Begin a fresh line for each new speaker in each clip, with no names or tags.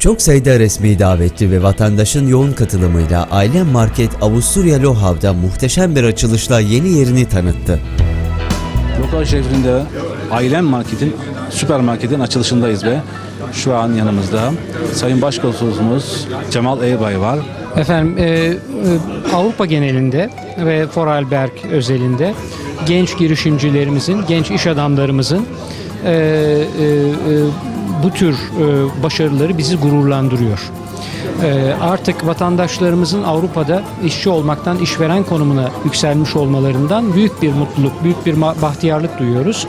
Çok sayıda resmi davetli ve vatandaşın yoğun katılımıyla Ailem Market Avusturya Lohav'da muhteşem bir açılışla yeni yerini tanıttı.
Lokal şehrinde Ailem Market'in, süpermarketin açılışındayız ve şu an yanımızda Sayın Başkonsolosumuz Cemal Eybay var.
Efendim e, e, Avrupa genelinde ve Vorarlberg özelinde genç girişimcilerimizin, genç iş adamlarımızın e, e, e, bu tür e, başarıları bizi gururlandırıyor. E, artık vatandaşlarımızın Avrupa'da işçi olmaktan işveren konumuna yükselmiş olmalarından büyük bir mutluluk, büyük bir bahtiyarlık duyuyoruz.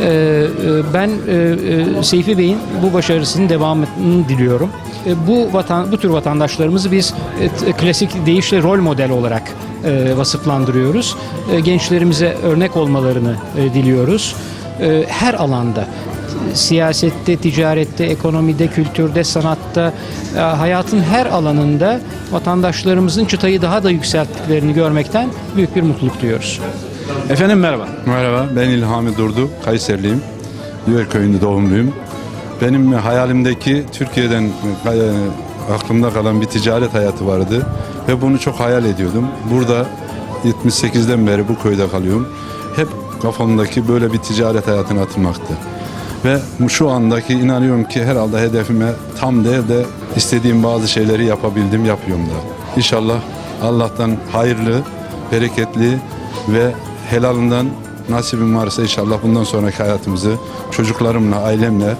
E, e, ben e, e, Seyfi Bey'in bu başarısının devamını diliyorum. E, bu vatan bu tür vatandaşlarımızı biz e, klasik deyişle rol model olarak e, vasıflandırıyoruz. E, gençlerimize örnek olmalarını e, diliyoruz. E, her alanda siyasette, ticarette, ekonomide, kültürde, sanatta, e, hayatın her alanında vatandaşlarımızın çıtayı daha da yükselttiklerini görmekten büyük bir mutluluk duyuyoruz.
Efendim merhaba.
Merhaba, ben İlhami Durdu, Kayserliyim. Yüvel köyünde doğumluyum. Benim hayalimdeki Türkiye'den e, aklımda kalan bir ticaret hayatı vardı ve bunu çok hayal ediyordum. Burada 78'den beri bu köyde kalıyorum. Hep kafamdaki böyle bir ticaret hayatına atılmaktı. Ve şu andaki inanıyorum ki herhalde hedefime tam değil de istediğim bazı şeyleri yapabildim, yapıyorum da. İnşallah Allah'tan hayırlı, bereketli ve helalından nasibim varsa inşallah bundan sonraki hayatımızı çocuklarımla, ailemle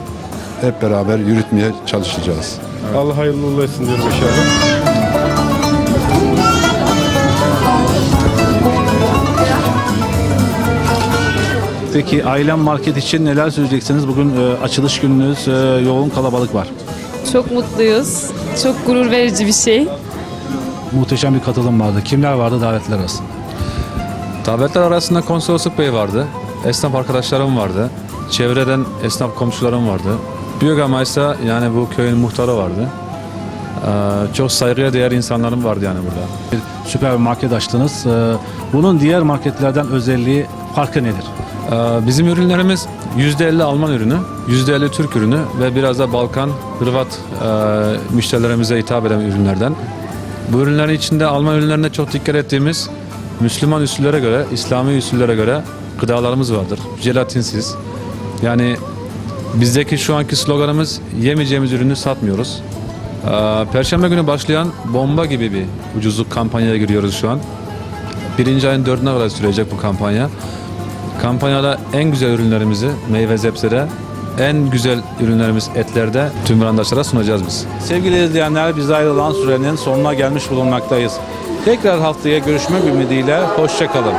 hep beraber yürütmeye çalışacağız.
Allah hayırlı uğurlu etsin diyorum inşallah.
Peki Ailem Market için neler söyleyeceksiniz? Bugün e, açılış gününüz, e, yoğun kalabalık var.
Çok mutluyuz. Çok gurur verici bir şey.
Muhteşem bir katılım vardı. Kimler vardı davetler arasında?
Davetler arasında konsolosluk bey vardı. Esnaf arkadaşlarım vardı. Çevreden esnaf komşularım vardı. Büyük amaçta yani bu köyün muhtarı vardı. Ee, çok saygıya değer insanlarım vardı yani burada.
Bir süpermarket açtınız. E, bunun diğer marketlerden özelliği, farkı nedir?
Ee, bizim ürünlerimiz %50 Alman ürünü, %50 Türk ürünü ve biraz da Balkan, Hırvat e, müşterilerimize hitap eden ürünlerden. Bu ürünlerin içinde Alman ürünlerine çok dikkat ettiğimiz Müslüman üsüllere göre, İslami üsüllere göre gıdalarımız vardır. Jelatinsiz. Yani bizdeki şu anki sloganımız yemeyeceğimiz ürünü satmıyoruz. Ee, Perşembe günü başlayan bomba gibi bir ucuzluk kampanyaya giriyoruz şu an. Birinci ayın dördüne kadar sürecek bu kampanya. Kampanyada en güzel ürünlerimizi meyve zepsede, en güzel ürünlerimiz etlerde tüm vatandaşlara sunacağız biz.
Sevgili izleyenler biz ayrılan sürenin sonuna gelmiş bulunmaktayız. Tekrar haftaya görüşmek ümidiyle hoşçakalın.